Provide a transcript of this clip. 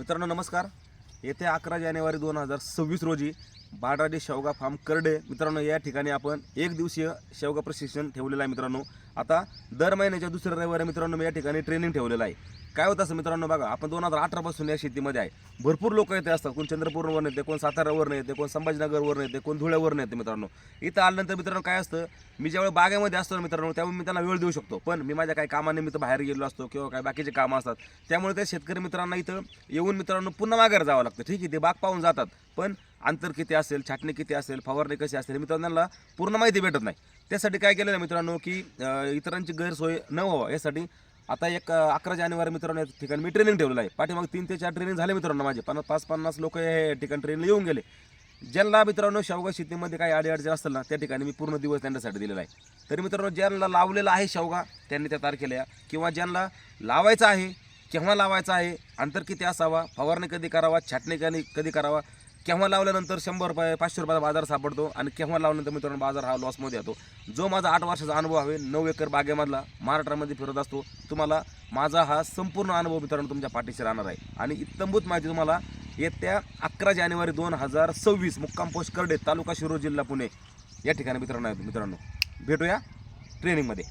मित्रांनो नमस्कार. येथे अकरा जानेवारी दोन हजार सव्वीस रोजी बाडाडी शेवगा फार्म करडे. मित्रांनो या ठिकाणी आपण एक दिवसीय शेवगा प्रशिक्षण ठेवलेलं आहे मित्रांनो. आता दर महिन्याच्या दुसऱ्या रविवारी मित्रांनो मी या ठिकाणी ट्रेनिंग ठेवलेलं आहे. काय होतं असं मित्रांनो बघा आपण दोन हजार अठरापासून या शेतीमध्ये आहे. भरपूर लोक येते असतात. कोण चंद्रपूरवरून येते कोण सातारावरून येते कोण संभाजीनगरवरून येते कोण धुळ्यावरून येते मित्रांनो. इथं आल्यानंतर मित्रांनो काय असतं मी ज्यावेळी बागेमध्ये असतो ना मित्रांनो त्यामुळे मी त्यांना वेळ देऊ शकतो. पण मी माझ्या काही कामानिमित्त बाहेर गेलो असतो किंवा काही बाकीचे कामं असतात त्यामुळे त्या शेतकरी मित्रांना इथं येऊन मित्रांनो पुन्हा माघार जावं लागतं. ठीक आहे ते बाग पाहून जातात. पण अंतर किती असेल छाटणी किती असेल फवारणी कशी असेल मित्रांना मित्रांनो त्यांना पूर्ण माहिती भेटत नाही. त्यासाठी काय केलेलं आहे मित्रांनो की इतरांची गैरसोय न व्हावं यासाठी आता एक अकरा जानेवारी मित्रांनो या ठिकाणी मी ट्रेनिंग ठेवलेलं आहे. पाठीमाग तीन ते चार ट्रेनिंग झाले मित्रांनो माझे. पन्नास पाच पन्नास लोक हे ठिकाणी ट्रेनिंग येऊन गेले. ज्यांना मित्रांनो शेवगा शेतीमध्ये काही अडीअडचण असतील ना त्या ठिकाणी मी पूर्ण दिवस त्यांच्यासाठी दिलेला आहे. तरी मित्रांनो ज्यांना लावलेला आहे शेवगा त्यांनी त्या तारखेल्या किंवा ज्यांना लावायचा आहे केव्हा लावायचा आहे अंतर किती असावा फवारणी कधी करावा छाटणी कधी कधी करावा केव्हा लावल्यानंतर शंभर रुपये पाचशे रुपयाचा बाजार सापडतो आणि केव्हा लावल्यानंतर मित्रांनो बाजार हा लॉसमध्ये येतो. जो माझा आठ वर्षाचा अनुभव आहे नऊ एकर बागेमधला महाराष्ट्रामध्ये फिरत असतो तुम्हाला माझा हा संपूर्ण अनुभव मित्रांनो तुमच्या पाठीशी राहणार आहे. आणि इत्तंभूत माहिती तुम्हाला येत्या अकरा जानेवारी दोन हजार सव्वीस मुक्काम पोस्ट करडे तालुका शिरो जिल्हा पुणे. या ठिकाणी मित्रांनो मित्रांनो भेटूया ट्रेनिंगमध्ये